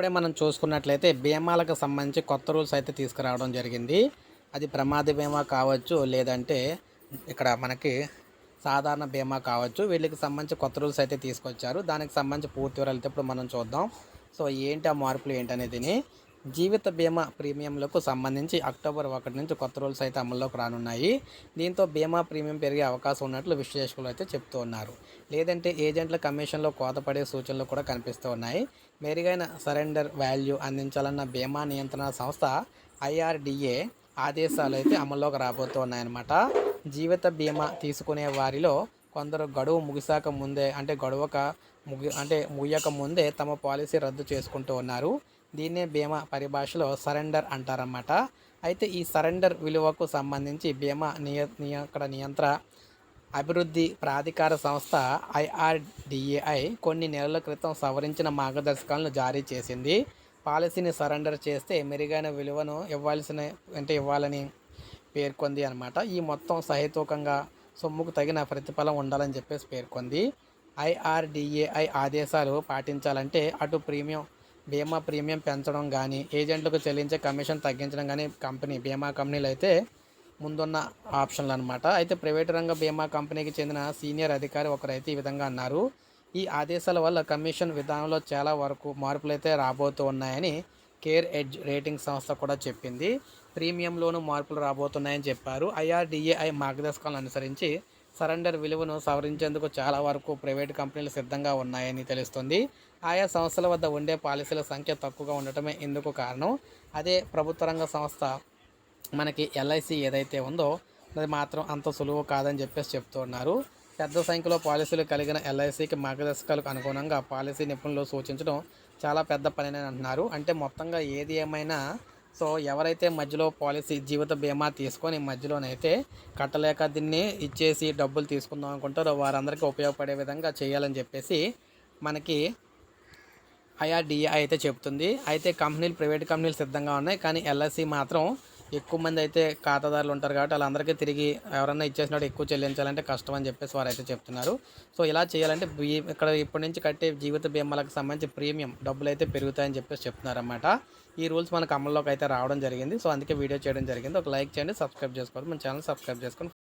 ఇప్పుడే మనం చూసుకున్నట్లయితే బీమాలకు సంబంధించి కొత్త రూల్స్ అయితే తీసుకురావడం జరిగింది. అది ప్రమాద బీమా కావచ్చు లేదంటే ఇక్కడ మనకి సాధారణ బీమా కావచ్చు. వీళ్ళకి సంబంధించి కొత్త రూల్స్ అయితే తీసుకొచ్చారు. దానికి సంబంధించి పూర్తి వివరాలు అయితే ఇప్పుడు మనం చూద్దాం. సో ఏంటి ఆ మార్పులు ఏంటనేది జీవిత బీమా ప్రీమియంలకు సంబంధించి అక్టోబర్ ఒకటి నుంచి కొత్త రూల్స్ అయితే అమల్లోకి రానున్నాయి. దీంతో బీమా ప్రీమియం పెరిగే అవకాశం ఉన్నట్లు విశ్లేషకులు అయితే చెప్తూ ఉన్నారు. లేదంటే ఏజెంట్ల కమిషన్లో కోతపడే సూచనలు కూడా కనిపిస్తూ ఉన్నాయి. మెరుగైన సరెండర్ వాల్యూ అందించాలన్న బీమా నియంత్రణ సంస్థ ఐఆర్డిఏ ఆదేశాలు అయితే అమల్లోకి రాబోతూ ఉన్నాయన్నమాట జీవిత బీమా తీసుకునే వారిలో కొందరు గడువు ముగిసాక ముందే అంటే గడువక ముగి అంటే ముగియక ముందే తమ పాలసీ రద్దు చేసుకుంటూ ఉన్నారు. దీన్నే బీమా పరిభాషలో సరెండర్ అంటారన్నమాట. అయితే ఈ సరెండర్ విలువకు సంబంధించి బీమా నియ నియ ఇక్కడ నియంత్ర అభివృద్ధి ప్రాధికార సంస్థ ఐఆర్డిఏఐ కొన్ని నెలల క్రితం సవరించిన మార్గదర్శకాలను జారీ చేసింది. పాలసీని సరెండర్ చేస్తే మెరుగైన విలువను ఇవ్వాల్సిన అంటే ఇవ్వాలని పేర్కొంది అనమాట ఈ మొత్తం సహేతుకంగా సొమ్ముకు తగిన ప్రతిఫలం ఉండాలని చెప్పేసి పేర్కొంది. ఐఆర్డిఏఐ ఆదేశాలు పాటించాలంటే అటు ప్రీమియం బీమా ప్రీమియం పెంచడం కానీ ఏజెంట్లకు చెల్లించే కమిషన్ తగ్గించడం కానీ కంపెనీ బీమా కంపెనీలు అయితే ముందున్న ఆప్షన్లు అనమాట అయితే ప్రైవేటు రంగ బీమా కంపెనీకి చెందిన సీనియర్ అధికారి ఒకరైతే ఈ విధంగా అన్నారు. ఈ ఆదేశాల వల్ల కమిషన్ విధానంలో చాలా వరకు మార్పులు అయితే రాబోతూ ఉన్నాయని కేర్ ఎడ్జ్ రేటింగ్ సంస్థ కూడా చెప్పింది. ప్రీమియంలోనూ మార్పులు రాబోతున్నాయని చెప్పారు. ఐఆర్డిఏఐ మార్గదర్శకాలను అనుసరించి సరెండర్ విలువను సవరించేందుకు చాలా వరకు ప్రైవేట్ కంపెనీలు సిద్ధంగా ఉన్నాయని తెలుస్తుంది. ఆయా సంస్థల వద్ద ఉండే పాలసీల సంఖ్య తక్కువగా ఉండటమే ఇందుకు కారణం. అదే ప్రభుత్వ రంగ సంస్థ మనకి ఎల్ఐసి ఏదైతే ఉందో అది మాత్రం అంత సులువు కాదని చెప్పేసి చెప్తున్నారు పెద్ద సంఖ్యలో పాలసీలు కలిగిన ఎల్ఐసికి మార్గదర్శకాలకు అనుగుణంగా పాలసీ నిపుణులు సూచించడం చాలా పెద్ద పని అంటున్నారు. అంటే మొత్తంగా ఏది ఏమైనా సో ఎవరైతే మధ్యలో పాలసీ జీవిత బీమా తీసుకొని మధ్యలోనైతే కట్టలేక దీన్ని ఇచ్చేసి డబ్బులు తీసుకుందాం అనుకుంటారో వారందరికీ ఉపయోగపడే విధంగా చేయాలని చెప్పేసి మనకి ఐఆర్డిఏ అయితే చెప్తుంది అయితే కంపెనీలు ప్రైవేట్ కంపెనీలు సిద్ధంగా ఉన్నాయి. కానీ ఎల్ఐసి మాత్రం ఎక్కువ మంది అయితే ఖాతాదారులు ఉంటారు కాబట్టి వాళ్ళందరికీ తిరిగి ఎవరన్నా ఇచ్చేసినట్టు ఎక్కువ చెల్లించాలంటే కష్టం అని చెప్పేసి వారు అయితే చెప్తున్నారు. సో ఇలా చేయాలంటే ఇక్కడ ఇప్పటి నుంచి కట్టే జీవిత బీమాలకు సంబంధించి ప్రీమియం డబ్బులు అయితే పెరుగుతాయని చెప్పేసి చెప్తున్నారన్నమాట. ఈ రూల్స్ మనకు అమల్లోకి అయితే రావడం జరిగింది. సో అందుకే వీడియో చేయడం జరిగింది. ఒక లైక్ చేయండి సబ్స్క్రైబ్ చేసుకోవాలి మన ఛానల్ సబ్స్క్రైబ్ చేసుకొని